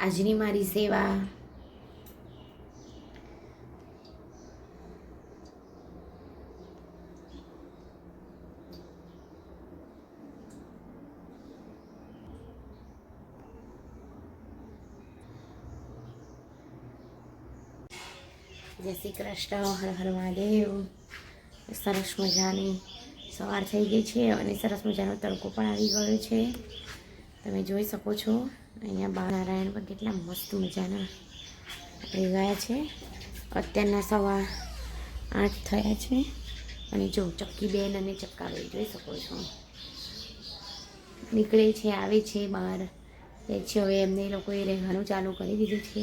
આજની મારી સેવા. જય શ્રી કૃષ્ણ, હર હર મહાદેવ. સરસ મજાની સવાર થઈ ગઈ છે અને સરસ મજાનો તડકો પણ આવી ગયો છે. તમે જોઈ શકો છો, અહીંયા બા નારાયણ પણ કેટલા મસ્ત મજાના આપણે ગયા છે. અત્યારના સવા આઠ થયા છે અને જો ચક્કી બેન અને ચક્કાભાઈ જોઈ શકો છો. નીકળે છે, આવે છે, બહાર એ છે. હવે એમને લોકોએ રહેવાનું ચાલુ કરી દીધું છે.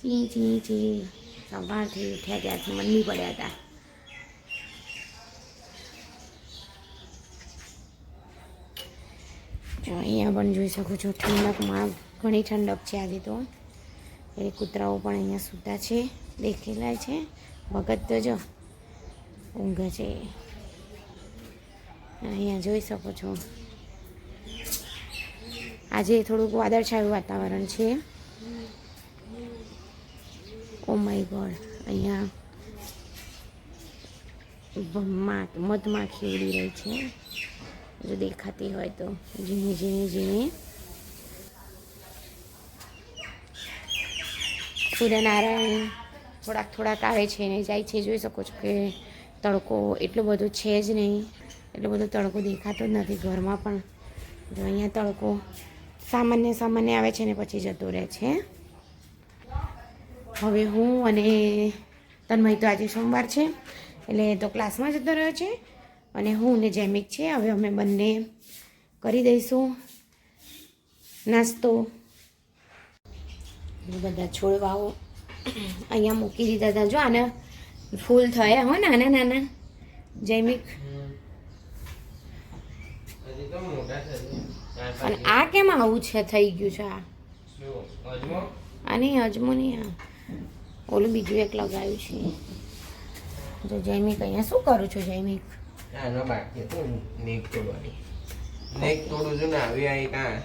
ચી ચી ચી. સવારથી ઉઠ્યા ત્યારથી મંડી પડ્યા હતા. પણ જોઈ શકો છો. ઠંડકમાં ઘણી ઠંડક છે આજે તો. એ કૂતરાઓ પણ અહીંયા સૂતા છે, દેખેલા છે. ભગત તો જો, ઊંઘે છે. અહીંયા જોઈ શકો છો. આજે થોડુંક વાદળછાયું વાતાવરણ છે. ઓ માય ગોડ અહીંયા મધમાખી ઉડી રહી છે. જો દેખાતી હોય તો ઝીણી ઝીણી ઝીણી. સૂર્યનારાયણ થોડાક થોડાક આવે છે ને જાય છે. જોઈ શકો છો કે તડકો એટલો બધો છે જ નહીં. એટલો બધો તડકો દેખાતો જ નથી ઘરમાં પણ. જો અહીંયા તડકો સામાન્ય સામાન્ય આવે છે ને પછી જતો રહે છે. હવે હું અને તન્મય તો આજે સોમવાર છે, એટલે તો ક્લાસમાં જતો રહ્યો છે. અને હું ને જેમિક છે હવે અમે બંને કરી દઈશું નાસ્તો. બધા છોડવાઓ અહીંયા મૂકી દીધા હતા. જો આને ફૂલ થયા હો નાના નાના. જૈમિક. અને આ કેમ આવું છે? થઈ ગયું છે આ. અને અજમો? અજમો નહીં આ. ઓલું બીજું એક લગાવ્યું છે. જો જૈમિક અહીંયા શું કરું છું જૈમિક? આનો બાકી હતું નેક તોડવાની. નેક તોડું છું ને આવી આવી કાં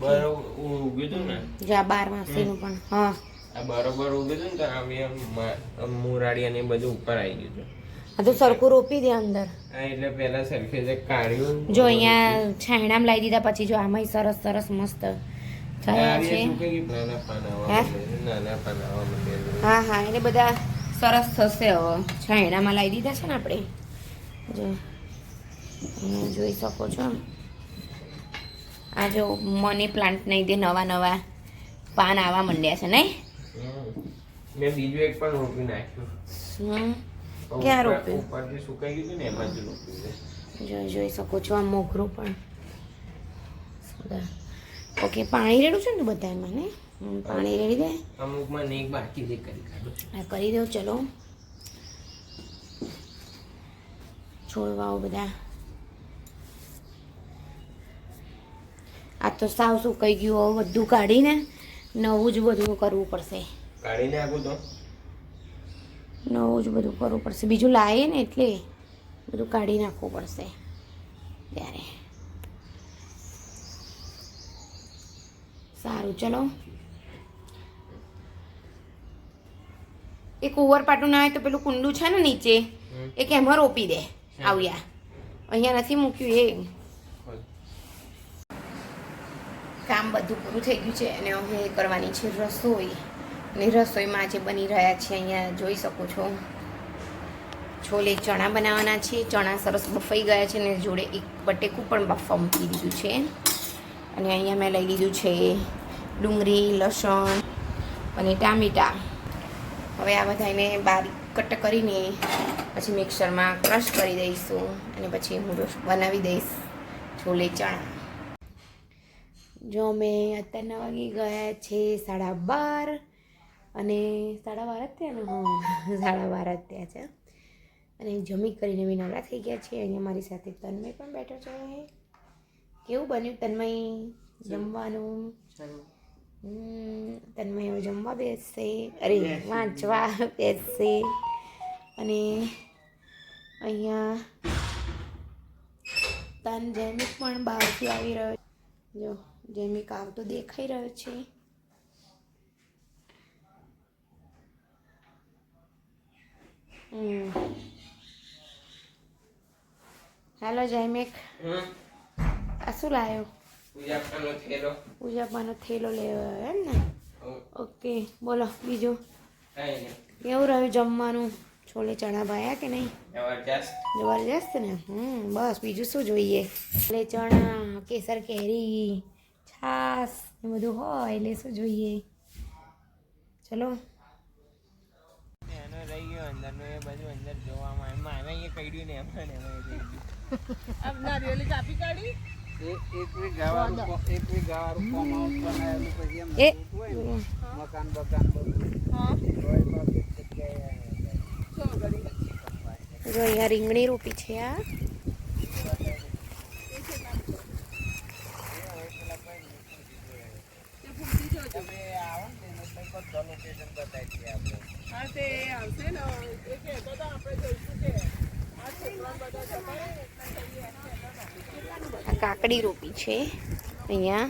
બરોબર ઉગ્યું હતું ને? જો આ બાર માસીનું પણ હા. આ બરોબર ઉગ્યું હતું ને તો આવી આમ મુરાડી અને બધું ઉપર આવી ગયું હતું આ તો સરખું રોપી દે અંદર. એટલે પેલા સરખે જે કાઢ્યું જો અહીંયા છાયણામાં લાવી દીધા પછી જો આમાંય સરસ સરસ મસ્ત થયા છે. હા હા એને બધા સરસ થશે હવે. છાયણામાં લાવી દીધા છે ને આપણે. જો. જોઈ શકો છો. આ જો મની પ્લાન્ટ નહીં દે નવા નવા પાન આવવા માંડ્યા છે નહીં. મેં બીજું એક પણ રોપી નાખ્યું. ક્યાં રોપ્યું? ઉપરથી સુકાઈ ગયું ને એમાં જ રોપ્યું જોઈ જોઈ શકો છો આ મોગરું પણ. ઓકે પાણી રેડું છે ને બધા એમાં ને પાણી રેડી દે. અમુકમાં બાકી કરી કાઢું કરી દો ચલો. છોડવાઓ બધા. આ તો સાવ સુકાઈ ગયું હવે બધું કાઢીને નવું જ બધું કરવું પડશે. કાઢીને આપું તો? નવું જ બધું કરવું પડશે. બીજું લાવીએ ને એટલે બધું કાઢી નાખવું પડશે ત્યારે. સારું ચલો. એક ઉવરપાટું ના હોય તો પેલું કુંડું છે ને નીચે એ એક એમાં રોપી દે. આવ્યા અહીંયા નથી મૂક્યું એ કામ બધું પૂરું થઈ ગયું છે અને હવે કરવાની છે રસોઈ. અને રસોઈમાં આજે બની રહ્યા છે, અહીંયા જોઈ શકો છો. છોલે ચણા બનાવવાના છે, ચણા સરસ બફાઈ ગયા છે અને જોડે એક બટેકું પણ બફવા મૂકી દીધું છે. અને અહીંયા મેં લઈ લીધું છે ડુંગળી, લસણ અને ટામેટા. હવે આ બધાને બારીક કટ કરીને પછી મિક્સરમાં ક્રશ કરી દઈશું અને પછી હું બનાવી દઈશ છોલે ચણા. જો અમે અત્યારના વાગી ગયા છે સાડા બાર અને સાડા બાર જ થયા ને? હા સાડા બાર જ થયા છે. અને જમી કરીને બી નવરા થઈ ગયા છે અહીંયા મારી સાથે તન્મય પણ બેઠો છે. કેવું બન્યું તન્મય? જમવાનું? તન્મય જમવા બેસશે. અરે વાંચવા બેસશે. અને અહીંયા તન જૈમિક પણ બહારથી આવી રહ્યો જો જૈમિક આવતો દેખાઈ રહ્યો છે. હમ. હેલો જૈમિક આ શું લાવ્યો પૂજા કરવાનો થેલો લેવો એમ ને ઓકે બોલો બીજું કાંઈ નહીં કેવું રહ્યું જમવાનું છોલે ચણા ભાયા કે નહીં જબરજસ્ત જબરજસ્ત ને હમ બસ બીજું શું જોઈએ છોલે ચણા કેસર કેરી છાસ એ બધું હોય એટલે શું જોઈએ ચલો એનો રહી ગયો અંદરનો એ બધું અંદર જોવામાં એમાં આવે અહીંયા કઈડ્યું ને એમાં ને એમાં રહી ગયું કાપી એક કો- તો રીંગણી રોપી છે આ. તમે આવો ને એ કહેતો આપણે લોકેશન બતાવી દઈએ આપણે. આ કાકડી રોપી છે. અહીંયા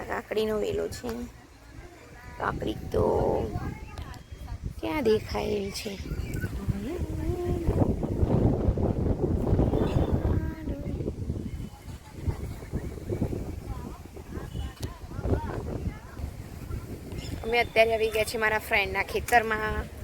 આ કાકડીનો વેલો છે. કાકડી તો ક્યાં દેખાય છે? અમે અત્યારે આવી ગયા છીએ મારા ફ્રેન્ડના ખેતરમાં.